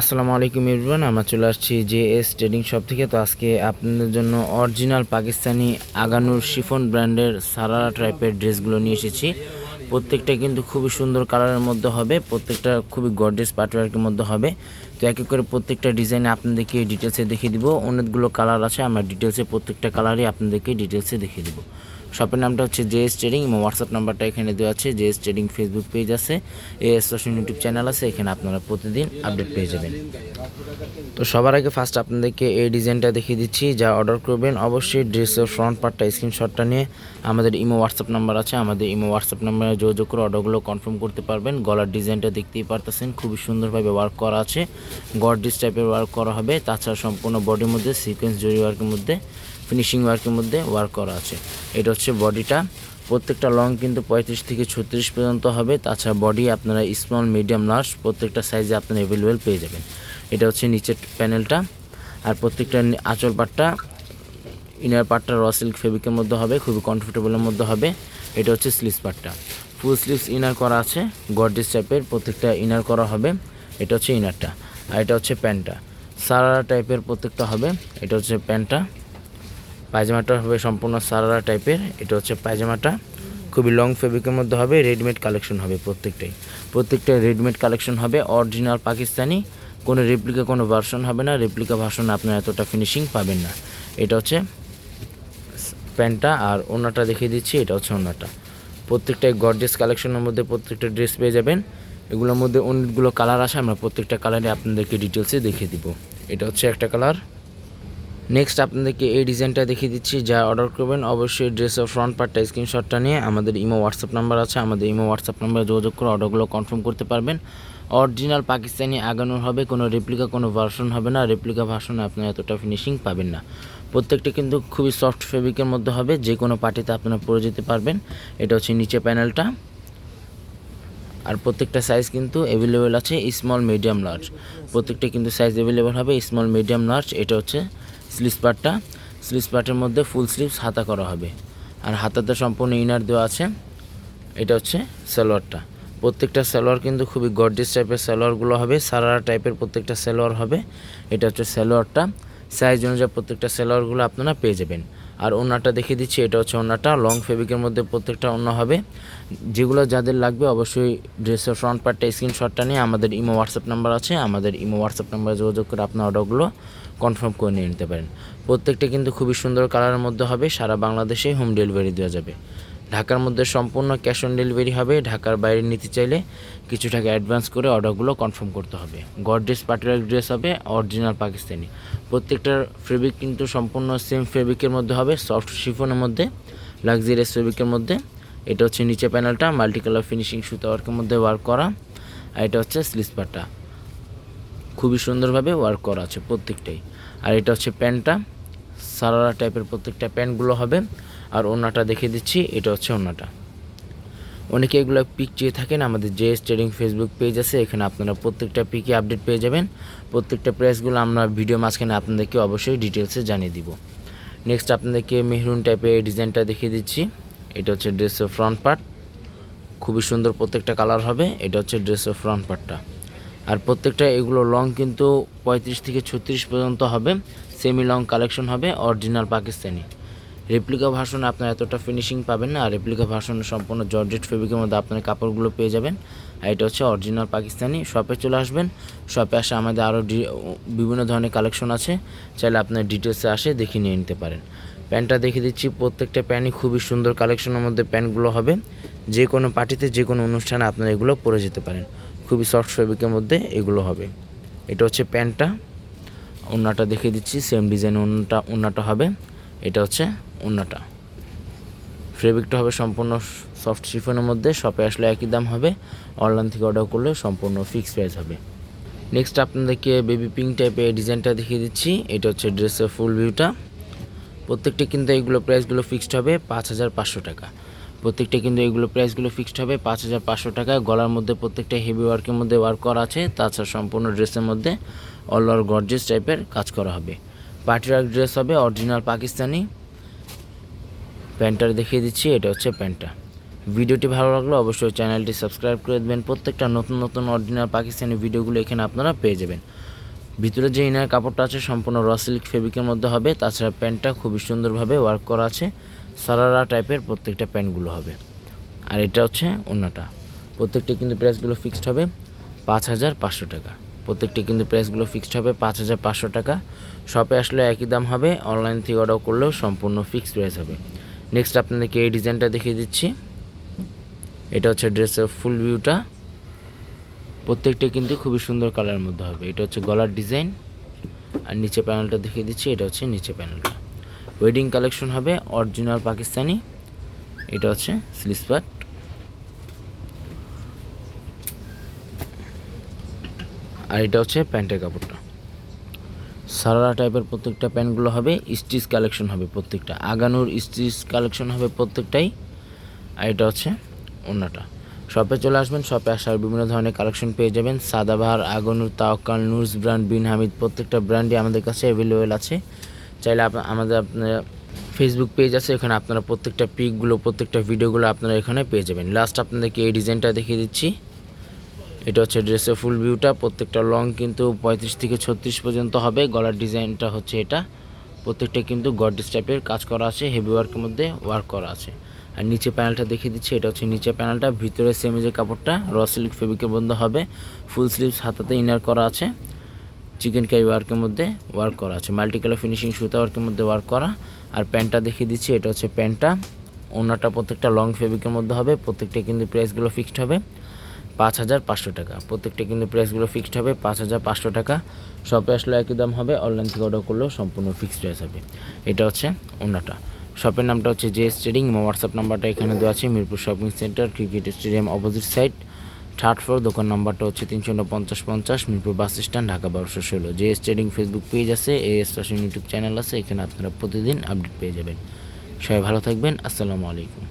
আসসালামু আলাইকুম ইরবান আমরা চলে আসছি জে এস ট্রেডিং শপ থেকে। তো আজকে আপনাদের জন্য অরিজিনাল পাকিস্তানি আগানুর শিফন ব্র্যান্ডের সারারা টাইপের ড্রেসগুলো নিয়ে এসেছি। প্রত্যেকটা কিন্তু খুবই সুন্দর কালারের মধ্যে হবে, প্রত্যেকটা খুবই গর্ডেস পাটওয়ার্কের মধ্যে হবে। তো এক এক করে প্রত্যেকটা ডিজাইনে আপনাদেরকে ডিটেলসে দেখিয়ে দিব। অনেকগুলো কালার আছে, আমরা ডিটেলসে প্রত্যেকটা কালারই আপনাদেরকে ডিটেলসে দেখিয়ে দিব। শপের নামটা হচ্ছে জে এস ট্রেডিং এবং হোয়াটসঅ্যাপ নাম্বারটা এখানে দেওয়া আছে J S trading Facebook page আছে A S S Roshan YouTube channel আছে, এখানে আপনারা প্রতিদিন আপডেট পেয়ে যাবেন। তো সবার আগে ফার্স্ট আপনাদেরকে এই ডিজাইনটা দেখিয়ে দিচ্ছি, যা অর্ডার করবেন, অবশ্যই ড্রেসের ফ্রন্ট পার্টটা স্ক্রিনশটটা নিয়ে আমাদের ইমো হোয়াটসঅ্যাপ নাম্বার আছে, আমাদের ইমো হোয়াটসঅ্যাপ নাম্বারে যোগাযোগ করে অর্ডারগুলো কনফার্ম করতে পারবেন। গলার ডিজাইনটা দেখতেই পারতেছেন, খুবই সুন্দরভাবে ওয়ার্ক করা আছে গড ডিস টাইপের ওয়ার্ক করা হবে, তাছাড়া সম্পূর্ণ বডির মধ্যে সিকোয়েন্স জরি ওয়ার্কের মধ্যে ফিনিশিং ওয়ার্কের মধ্যে ওয়ার্ক করা আছে। এটা হচ্ছে বডিটা প্রত্যেকটা লং কিন্তু পঁয়ত্রিশ থেকে ছত্রিশ পর্যন্ত হবে। তাছাড়া বডি আপনারা স্মল মিডিয়াম লার্জ প্রত্যেকটা সাইজে আপনারা অ্যাভেলেবেল পেয়ে যাবেন। এটা হচ্ছে নিচের প্যানেলটা আর প্রত্যেকটা আঁচল পাটটা ইনার পার্টটা র সিল্ক ফেব্রিকের মধ্যে হবে, খুবই কমফোর্টেবলের মধ্যে হবে। এটা হচ্ছে স্লিভস পার্টটা ফুল স্লিভস ইনার করা আছে গডডিস টাইপের প্রত্যেকটা ইনার করা হবে। এটা হচ্ছে ইনারটা আর এটা হচ্ছে প্যান্টটা সারারা টাইপের প্রত্যেকটা হবে। এটা হচ্ছে প্যান্টটা পায়জামাটা হবে সম্পূর্ণ সারারা টাইপের। এটা হচ্ছে পায়জামাটা। খুবই লং ফেব্রিকের মধ্যে হবে রেডিমেড কালেকশন হবে প্রত্যেকটাই। প্রত্যেকটা রেডিমেড কালেকশন হবে অরিজিনাল পাকিস্তানি। কোনো রেপ্লিকা কোনো ভার্সন হবে না। রেপ্লিকা ভার্সন আপনার এতটা ফিনিশিং পাবেন না। এটা হচ্ছে প্যান্টটা আর ওনাটা দেখিয়ে দিচ্ছি, এটা হচ্ছে ওনাটা। প্রত্যেকটাই গর্জেস কালেকশনের মধ্যে প্রত্যেকটা ড্রেস পেয়ে যাবেন। এগুলোর মধ্যে অনেকগুলো কালার আসে, আমরা প্রত্যেকটা কালারে আপনাদেরকে ডিটেলসে দেখিয়ে দিব। এটা হচ্ছে একটা কালার নেক্সট আপনাদেরকে এই ডিজাইনটা দেখিয়ে দিচ্ছি। যা অর্ডার করবেন, অবশ্যই ড্রেসের ফ্রন্ট পার্টটা স্ক্রিনশটটা নিয়ে আমাদের ইমো হোয়াটসঅ্যাপ নাম্বার আছে। আমাদের ইমো হোয়াটসঅ্যাপ নাম্বারে যোগাযোগ করে অর্ডারগুলো কনফার্ম করতে পারবেন। অরিজিনাল পাকিস্তানি আগানোর হবে, কোনো রেপ্লিকা কোনো ভার্সন হবে না। রেপ্লিকা ভার্সনে আপনার এতটা ফিনিশিং পাবেন না। প্রত্যেকটা কিন্তু খুবই সফট ফেব্রিকের মধ্যে হবে। যে কোনো পার্টিতে আপনারা পরে যেতে পারবেন। এটা হচ্ছে নিচে প্যানেলটা আর প্রত্যেকটা সাইজ কিন্তু অ্যাভেলেবেল আছে স্মল মিডিয়াম লার্জ প্রত্যেকটা কিন্তু সাইজ অ্যাভেলেবেল হবে স্মল মিডিয়াম লার্জ এটা হচ্ছে স্লিভস পার্টটা স্লিপ পার্টের মধ্যে ফুল স্লিভস হাতা করা হবে। আর হাতাতে সম্পূর্ণ ইনার দেওয়া আছে। এটা হচ্ছে সালোয়ারটা। প্রত্যেকটা সালোয়ার কিন্তু খুবই গর্জিয়াস টাইপের সালোয়ারগুলো হবে। সারারা টাইপের প্রত্যেকটা সালোয়ার হবে। এটা হচ্ছে সালোয়ারটা। সাইজ অনুযায়ী প্রত্যেকটা সালোয়ারগুলো আপনারা পেয়ে যাবেন। আর ওনাটা দেখিয়ে দিচ্ছি, এটা হচ্ছে ওনাটা লং ফেব্রিকের মধ্যে প্রত্যেকটা অন্য হবে। যেগুলো যাদের লাগবে অবশ্যই ড্রেসের ফ্রন্ট পার্টটা স্ক্রিনশটটা নিয়ে আমাদের ইমো হোয়াটসঅ্যাপ নাম্বার আছে। আমাদের ইমো হোয়াটসঅ্যাপ নাম্বারে যোগাযোগ করে আপনার অর্ডারগুলো কনফার্ম করে নিয়ে নিতে পারেন। প্রত্যেকটা কিন্তু খুবই সুন্দর কালারের মধ্যে হবে। সারা বাংলাদেশে হোম ডেলিভারি দেওয়া যাবে। ঢাকার মধ্যে সম্পূর্ণ ক্যাশ অন ডেলিভারি হবে। ঢাকার বাইরে নিতে চাইলে কিছু টাকা অ্যাডভান্স করে অর্ডারগুলো কনফার্ম করতে হবে। গডরেজ পার্টিকুলার ড্রেস হবে অরিজিনাল পাকিস্তানি। প্রত্যেকটার ফেব্রিক কিন্তু সম্পূর্ণ সেম ফেব্রিকের মধ্যে হবে, সফট শিফনের মধ্যে, লাক্সারিয়াস ফেব্রিকের মধ্যে। এটা হচ্ছে নিচে প্যানেলটা মাল্টি কালার ফিনিশিং সুতা ওয়ার্কের মধ্যে ওয়ার্ক করা। আর এটা হচ্ছে স্লিপারটা খুবই সুন্দরভাবে ওয়ার্ক করা আছে প্রত্যেকটাই। আর এটা হচ্ছে প্যান্টটা। সারারা টাইপের প্রত্যেকটা প্যান্টগুলো হবে। আর ওনাটা দেখিয়ে দিচ্ছি, এটা হচ্ছে ওনাটা অনেকে এগুলো পিক চেয়ে থাকেন, আমাদের যে ট্রেডিং ফেসবুক পেজ আছে, এখানে আপনারা প্রত্যেকটা পিকে আপডেট পেয়ে যাবেন। প্রত্যেকটা প্রাইসগুলো আমরা ভিডিও মাঝখানে আপনাদেরকে অবশ্যই ডিটেলসে জানিয়ে দিব। নেক্সট আপনাদেরকে মেহরুন টাইপের ডিজাইনটা দেখিয়ে দিচ্ছি। এটা হচ্ছে ড্রেসের ফ্রন্ট পার্ট খুবই সুন্দর প্রত্যেকটা কালার হবে, এটা হচ্ছে ড্রেসের ফ্রন্ট পার্টটা আর প্রত্যেকটা এগুলো লং কিন্তু পঁয়ত্রিশ থেকে ছত্রিশ পর্যন্ত হবে সেমি লং কালেকশন হবে অরিজিনাল পাকিস্তানি। রেপ্লিকা ভার্সনে আপনার এতটা ফিনিশিং পাবেন না। আর রেপ্লিকা ভার্সনে সম্পূর্ণ জর্জেট ফেব্রিকের মধ্যে আপনার কাপড়গুলো পেয়ে যাবেন। আর এটা হচ্ছে অরিজিনাল পাকিস্তানি শপে চলে আসবেন। শপে আসে আমাদের আরও বিভিন্ন ধরনের কালেকশন আছে। চাইলে আপনার ডিটেলসে আসে দেখে নিয়ে নিতে পারেন। প্যান্টটা দেখে দিচ্ছি, প্রত্যেকটা প্যান্টই খুবই সুন্দর কালেকশনের মধ্যে প্যান্টগুলো হবে। যে কোনো পার্টিতে, যে কোনো অনুষ্ঠানে আপনারা এগুলো পরে যেতে পারেন। খুবই সফট ফেব্রিকের মধ্যে এগুলো হবে। এটা হচ্ছে প্যান্টটা। ওন্নাটা দেখে দিচ্ছি সেম ডিজাইন ওন্নাটা ওন্নাটা হবে। এটা হচ্ছে ওন্নাটা ফেব্রিকটা হবে সম্পূর্ণ সফট শিফনের মধ্যে শপে আসলে একই দাম হবে অনলাইন থেকে অর্ডার করলে সম্পূর্ণ ফিক্স প্রাইস হবে। নেক্সট আপনাদেরকে বেবি পিঙ্ক টাইপের ডিজাইনটা দেখিয়ে দিচ্ছি, এটা হচ্ছে ড্রেসের ফুল ভিউটা প্রত্যেকটা কিন্তু এইগুলো প্রাইসগুলো ফিক্সড হবে পাঁচ হাজার পাঁচশো টাকা। প্রত্যেকটা কিন্তু এইগুলো প্রাইসগুলো ফিক্সড হবে পাঁচ হাজার পাঁচশো টাকা। গলার মধ্যে প্রত্যেকটা হেভি ওয়ার্কের মধ্যে ওয়ার্ক করা আছে, তাছাড়া সম্পূর্ণ ড্রেসের মধ্যে অল ওভার গর্জেস টাইপের কাজ করা হবে। পার্টি ওয়ার্ক ড্রেস হবে অরিজিনাল পাকিস্তানি প্যান্টটা দেখিয়ে দিচ্ছি, এটা হচ্ছে প্যান্টটা। ভিডিওটি ভালো লাগলে অবশ্যই চ্যানেলটি সাবস্ক্রাইব করে দেবেন। প্রত্যেকটা নতুন নতুন, অরিজিনাল পাকিস্তানি ভিডিওগুলো এখানে আপনারা পেয়ে যাবেন। ভিতরে যে ইনার কাপড়টা আছে, সম্পূর্ণ র সিল্ক ফেব্রিকের মধ্যে হবে। তাছাড়া প্যান্টটা খুবই সুন্দরভাবে ওয়ার্ক করা আছে। সারারা টাইপের প্রত্যেকটা প্যান্টগুলো হবে। আর এটা হচ্ছে অন্যটা প্রত্যেকটা কিন্তু প্রাইসগুলো ফিক্সড হবে পাঁচ হাজার পাঁচশো টাকা। প্রত্যেকটি কিন্তু প্রাইসগুলো ফিক্সড হবে পাঁচ হাজার পাঁচশো টাকা। শপে আসলে একই দাম হবে। অনলাইন থেকে অর্ডার করলেও সম্পূর্ণ ফিক্সড প্রাইস হবে। নেক্সট আপনাদেরকে এই ডিজাইনটা দেখিয়ে দিচ্ছি। এটা হচ্ছে ড্রেসের ফুল ভিউটা প্রত্যেকটা কিন্তু খুবই সুন্দর কালারের মধ্যে হবে। এটা হচ্ছে গলার ডিজাইন। আর নিচে প্যানেলটা দেখিয়ে দিচ্ছি, এটা হচ্ছে নিচে প্যানেলটা ওয়েডিং কালেকশন হবে অরিজিনাল পাকিস্তানি এটা হচ্ছে স্লিস পার্ট আর এটা হচ্ছে প্যান্টের কাপড়টা। সারারা টাইপের প্রত্যেকটা প্যান্টগুলো হবে, স্টিচ কালেকশন হবে প্রত্যেকটা। আগানোর স্টিচ কালেকশন হবে প্রত্যেকটাই। আর এটা হচ্ছে অন্যটা শপে চলে আসবেন শপে আসার বিভিন্ন ধরনের কালেকশন পেয়ে যাবেন। সাদাবাহার, আগানুর তাওকাল নুরস ব্র্যান্ড, বিন হামিদ, প্রত্যেকটা ব্র্যান্ডই আমাদের কাছে অ্যাভেলেবেল আছে। চাইলে আমাদের আপনারা ফেসবুক পেজ আছে, এখানে আপনারা প্রত্যেকটা পিকগুলো প্রত্যেকটা ভিডিওগুলো আপনারা এখানে পেয়ে যাবেন। লাস্ট আপনাদেরকে এই ডিজাইনটা দেখিয়ে দিচ্ছি। এটা হচ্ছে ড্রেসের ফুল ভিউটা প্রত্যেকটা লং কিন্তু পঁয়ত্রিশ থেকে ছত্রিশ পর্যন্ত হবে। গলার ডিজাইনটা হচ্ছে এটা। প্রত্যেকটা কিন্তু গডেস টাইপের কাজ করা আছে হেভি ওয়ার্কের মধ্যে ওয়ার্ক করা আছে। আর নিচে প্যানেলটা দেখিয়ে দিচ্ছি, এটা হচ্ছে নিচে প্যানেলটা ভিতরে সেমিজের কাপড়টা র সিল্ক ফেব্রিকের বন্ধ হবে। ফুল স্লিভস হাতাতে ইনার করা আছে। চিকেন কারি ওয়ার্কের মধ্যে ওয়ার্ক করা আছে। মাল্টি কালার ফিনিশিং সুতা ওয়ার্কের মধ্যে ওয়ার্ক করা। আর প্যান্টটা দেখিয়ে দিচ্ছি, এটা হচ্ছে প্যান্টটা। ওনাটা প্রত্যেকটা লং ফেব্রিকের মধ্যে হবে। প্রত্যেকটা কিন্তু প্রাইসগুলো ফিক্সড হবে। পাঁচ হাজার পাঁচশো টাকা। প্রত্যেকটা কিন্তু প্রাইসগুলো ফিক্সড হবে, পাঁচ হাজার পাঁচশো টাকা। শপে আসলে একই দাম হবে অনলাইন থেকে অর্ডার করলেও সম্পূর্ণ ফিক্সড প্রাইস হবে এটা হচ্ছে ওনাটা। শপের নামটা হচ্ছে জে ট্রেডিং হোয়াটসঅ্যাপ নাম্বারটা এখানে দেওয়া আছে, Mirpur shopping centre cricket stadium opposite side third floor দোকান নাম্বারটা হচ্ছে তিনশো পঞ্চাশ পঞ্চাশ, মিরপুর বাস স্ট্যান্ড ঢাকা বারোশো ষোলো। জে ট্রেডিং ফেসবুক পেজ আছে A S fashion YouTube channel আছে, এখানে আপনারা প্রতিদিন আপডেট পেয়ে যাবেন। সবাই ভালো থাকবেন, আসসালামু আলাইকুম।